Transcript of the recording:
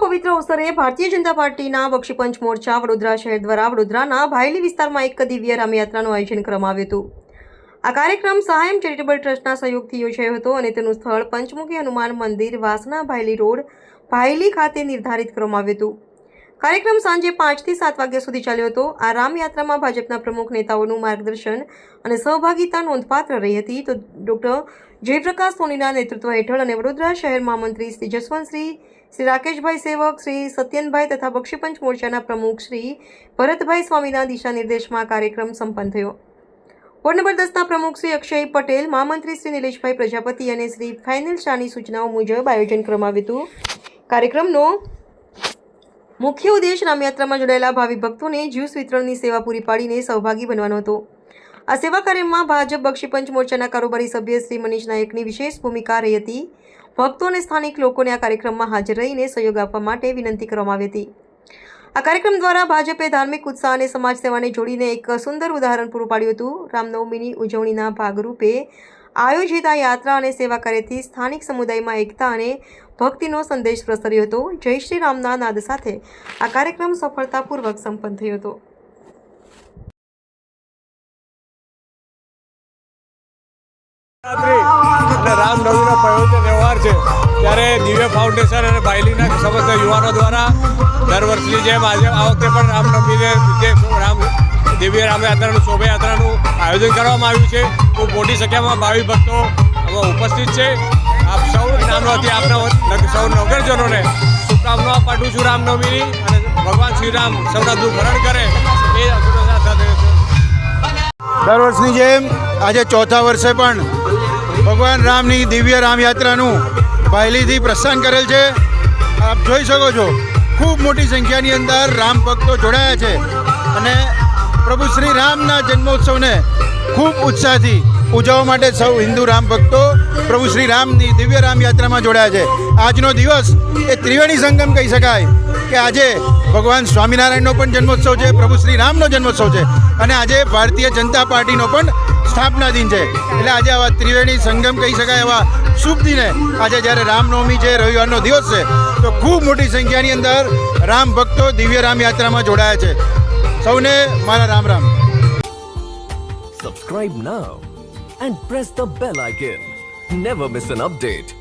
પવિત્ર અવસરે ભારતીય જનતા પાર્ટીના બક્ષીપંચ મોરચા વડોદરા શહેર દ્વારા વડોદરાના ભાયલી વિસ્તારમાં એક દિવ્ય રામયાત્રાનું આયોજન કરવામાં આવ્યું આ કાર્યક્રમ સહાયમ ચેરિટેબલ ટ્રસ્ટના સહયોગથી યોજાયો હતો અને તેનું સ્થળ પંચમુખી હનુમાન મંદિર વાસના ભાયલી રોડ, ભાયલી ખાતે નિર્ધારિત કરવામાં આવ્યું હતું. કાર્યક્રમ સાંજે પાંચથી સાત વાગ્યા સુધી ચાલ્યો હતો. આ રામયાત્રામાં ભાજપના પ્રમુખ નેતાઓનું માર્ગદર્શન અને સહભાગિતા નોંધપાત્ર રહી હતી. તો ડૉક્ટર જયપ્રકાશ સોનીના નેતૃત્વ હેઠળ અને વડોદરા શહેર મહામંત્રી શ્રી જસવંતશ્રી, શ્રી રાકેશભાઈ સેવક, શ્રી સત્યનભાઈ તથા બક્ષીપંચ મોરચાના પ્રમુખ શ્રી ભરતભાઈ સ્વામીના દિશા નિર્દેશમાં કાર્યક્રમ સંપન્ન થયો. વોર્ડ નંબર દસના પ્રમુખ શ્રી અક્ષય પટેલ, મહામંત્રી શ્રી નિલેશભાઈ પ્રજાપતિ અને શ્રી ફાઇનલ શાહની સૂચનાઓ મુજબ આયોજન કરવામાં આવ્યું હતું. કાર્યક્રમનો મુખ્ય ઉદ્દેશ રામયાત્રામાં જોડાયેલા ભાવિ ભક્તોને જ્યુસ વિતરણની સેવા પૂરી પાડીને સહભાગી બનવાનો હતો. આ સેવા કાર્યમાં ભાજપ બક્ષીપંચ મોરચાના કારોબારી સભ્ય શ્રી મનીષ નાયકની વિશેષ ભૂમિકા રહી હતી. ભક્તો અને સ્થાનિક લોકોને આ કાર્યક્રમમાં હાજર રહીને સહયોગ આપવા માટે વિનંતી કરવામાં આવી હતી. આ કાર્યક્રમ દ્વારા ભાજપે ધાર્મિક ઉત્સાહ અને સમાજ સેવાને જોડીને એક સુંદર ઉદાહરણ પૂરું પાડ્યું હતું. રામનવમીની ઉજવણીના ભાગરૂપે આયોજિત આ યાત્રા અને સેવા કાર્યથી સ્થાનિક સમુદાયમાં એકતા અને ભક્તિનો સંદેશ પ્રસર્યો હતો. જય શ્રી રામના નાદ સાથે આ કાર્યક્રમ સફળતાપૂર્વક સંપન્ન થયો હતો. નવરાત્રિ એટલે રામનવમીનો વ્યવહાર છે, ત્યારે દિવ્ય ફાઉન્ડેશન અને બાયલીના સમસ્ત યુવાનો દ્વારા દર વર્ષની જેમ આજે આ વખતે પણ રામનવમીને રામ દિવ્ય રામયાત્રાનું શોભાયાત્રાનું આયોજન કરવામાં આવ્યું છે. ખૂબ મોટી સંખ્યામાં ભાવિ ભક્તો ઉપસ્થિત છે. આપ સૌ નામથી આપના સૌ નગરજનોને શુભકામનાઓ પાઠવું છું રામનવમીની અને ભગવાન શ્રી રામ સૌના દુઃખ હરણ કરે એ દર વર્ષની જેમ આજે ચોથા વર્ષે પણ ભગવાન રામની દિવ્ય રામયાત્રાનું પહેલીથી પ્રસ્થાન કરેલ છે. આપ જોઈ શકો છો, ખૂબ મોટી સંખ્યાની અંદર રામ ભક્તો જોડાયા છે અને પ્રભુ શ્રી રામના જન્મોત્સવને ખૂબ ઉત્સાહથી ઉજવવા માટે સૌ હિન્દુ રામ ભક્તો પ્રભુ શ્રી રામની દિવ્ય રામ યાત્રામાં જોડાયા છે. આજનો દિવસ એ ત્રિવેણી સંગમ કહી શકાય કે આજે ભગવાન સ્વામિનારાયણનો પણ જન્મોત્સવ છે, પ્રભુ શ્રી રામનો જન્મોત્સવ છે અને આજે ભારતીય જનતા પાર્ટીનો પણ સ્થાપના દિન છે. એટલે આજે આવા ત્રિવેણી સંગમ કહી શકાય એવા શુભ દિને આજે જ્યારે રામનવમી છે, રવિવારનો દિવસ છે, તો ખૂબ મોટી સંખ્યાની અંદર રામ ભક્તો દિવ્ય રામ યાત્રામાં જોડાયા છે. સૌને મારા Ram Ram Subscribe now and press the bell icon. Never miss an update.